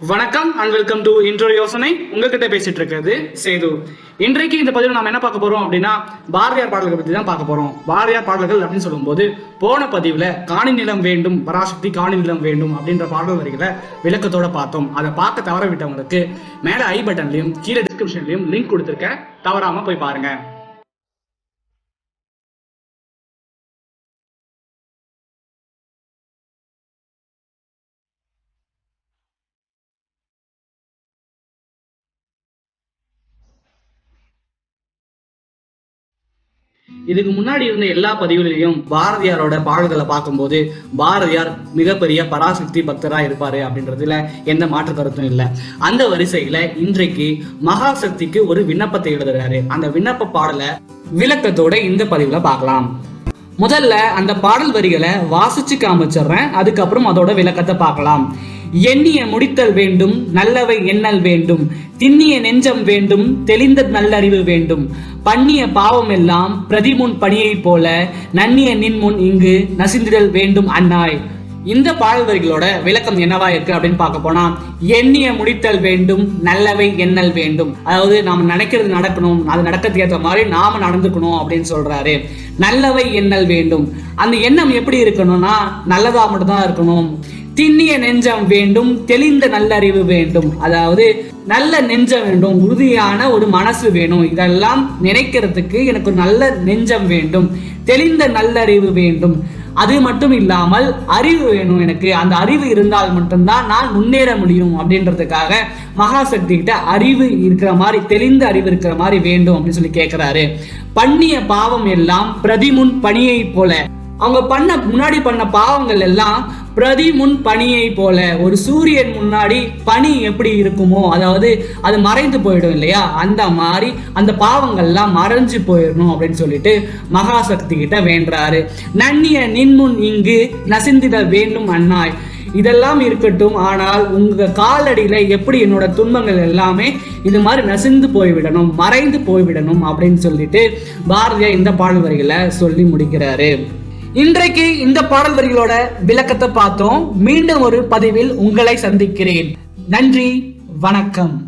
வணக்கம் and welcome to இன்றொரு யோசனை உங்ககிட்ட பேசிட்டு இருக்கிறது சேது. இன்றைக்கு இந்த பதிவில் நம்ம என்ன பார்க்க போறோம் அப்படின்னா பாரதியார் பாடல்கள் பற்றி தான் பார்க்க போறோம். பாரதியார் பாடல்கள் அப்படின்னு சொல்லும்போது போன பதிவில் காணி நிலம் வேண்டும் பராசக்தி காணி நிலம் வேண்டும் அப்படின்ற பாடல் வரிகளை விளக்கத்தோட பார்த்தோம். அதை பார்க்க தவற விட்டவங்களுக்கு மேலே ஐ பட்டன்லையும் கீழே டிஸ்கிரிப்ஷன்லையும் லிங்க் கொடுத்துருக்க தவறாம போய் பாருங்க. இதுக்கு முன்னாடி இருந்த எல்லா பதிவுகளிலையும் பாரதியாரோட பாடல்களை பார்க்கும்போது பாரதியார் மிகப்பெரிய பராசக்தி பக்தராக இருப்பார் அப்படின்றதுல எந்த மாற்று கருத்தும் இல்லை. அந்த வரிசையில் இன்றைக்கு மகாசக்திக்கு ஒரு விண்ணப்பத்தை எழுதுறாரு. அந்த விண்ணப்ப பாடலை விளக்கத்தோட இந்த பதிவில் பார்க்கலாம். முதல்ல அந்த பாடல் வரிகளை வாசிச்சு காமிச்சிடுறேன். அதுக்கப்புறம் அதோட விளக்கத்தை பார்க்கலாம். எண்ணிய முடித்தல் வேண்டும் நல்லவை எண்ணல் வேண்டும். திண்ணிய நெஞ்சம் வேண்டும் தெளிந்த நல்லறிவு வேண்டும். பண்ணிய பாவம் எல்லாம் பிரதிமுன் பணியைப் போல நன்னிய நின்முன் இங்கு நசிந்திடல் வேண்டும் அன்னாய் இந்த பாடல் வரிகளோட விளக்கம் என்னவா இருக்கு அப்படின்னு பார்க்க போனா எண்ணிய முடித்தல் வேண்டும் நல்லவை எண்ணல் வேண்டும். அதாவது நாம நினைக்கிறது நடக்கணும் அது நடக்கிறதுக்கு ஏற்ற மாதிரி நாம நடந்துக்கணும் அப்படின்னு சொல்றாரு. நல்லவை எண்ணல் வேண்டும். அந்த எண்ணம் எப்படி இருக்கணும்னா நல்லதா மட்டும்தான் இருக்கணும். திண்ணிய நெஞ்சம் வேண்டும் தெளிந்த நல்லறிவு வேண்டும். அதாவது நல்ல நெஞ்சம் வேண்டும் உறுதியான ஒரு மனசு வேணும். இதெல்லாம் நினைக்கிறதுக்கு எனக்கு ஒரு நல்ல நெஞ்சம் வேண்டும் தெளிந்த நல்லறிவு வேண்டும். அது மட்டும் இல்லாமல் அறிவு வேணும் எனக்கு. அந்த அறிவு இருந்தால் மட்டும்தான் நான் முன்னேற முடியும் அப்படின்றதுக்காக மகாசக்தி கிட்ட அறிவு இருக்கிற மாதிரி தெளிந்த அறிவு இருக்கிற மாதிரி வேண்டும் அப்படின்னு சொல்லி கேட்கிறாரு பண்ணிய பாவம் எல்லாம் பிரதிமுன் பணியை போல. அவங்க பண்ண முன்னாடி பண்ண பாவங்கள் எல்லாம் பிரதி முன் பனியை போல. ஒரு சூரியன் முன்னாடி பனி எப்படி இருக்குமோ அதாவது அது மறைந்து போயிடும் இல்லையா? அந்த மாதிரி அந்த பாவங்கள்லாம் மறைஞ்சு போயிடணும் அப்படின்னு சொல்லிட்டு மகாசக்தி கிட்ட வேண்டுறாரு. நன்னிய நின்முன் இங்கு நசிந்திட வேண்டும் அண்ணாய். இதெல்லாம் இருக்கட்டும் ஆனால் உங்க காலடியில எப்படி என்னோட துன்பங்கள் எல்லாமே இது மாதிரி நசிந்து போய்விடணும் மறைந்து போய்விடணும் அப்படின்னு சொல்லிட்டு பாரதியார் இந்த பாடல் வரிகளை சொல்லி முடிக்கிறாரு. இன்றைக்கு இந்த பாடல் வரிகளோட விளக்கத்தை பார்த்தோம். மீண்டும் ஒரு பதிவில் உங்களை சந்திக்கிறேன். நன்றி வணக்கம்.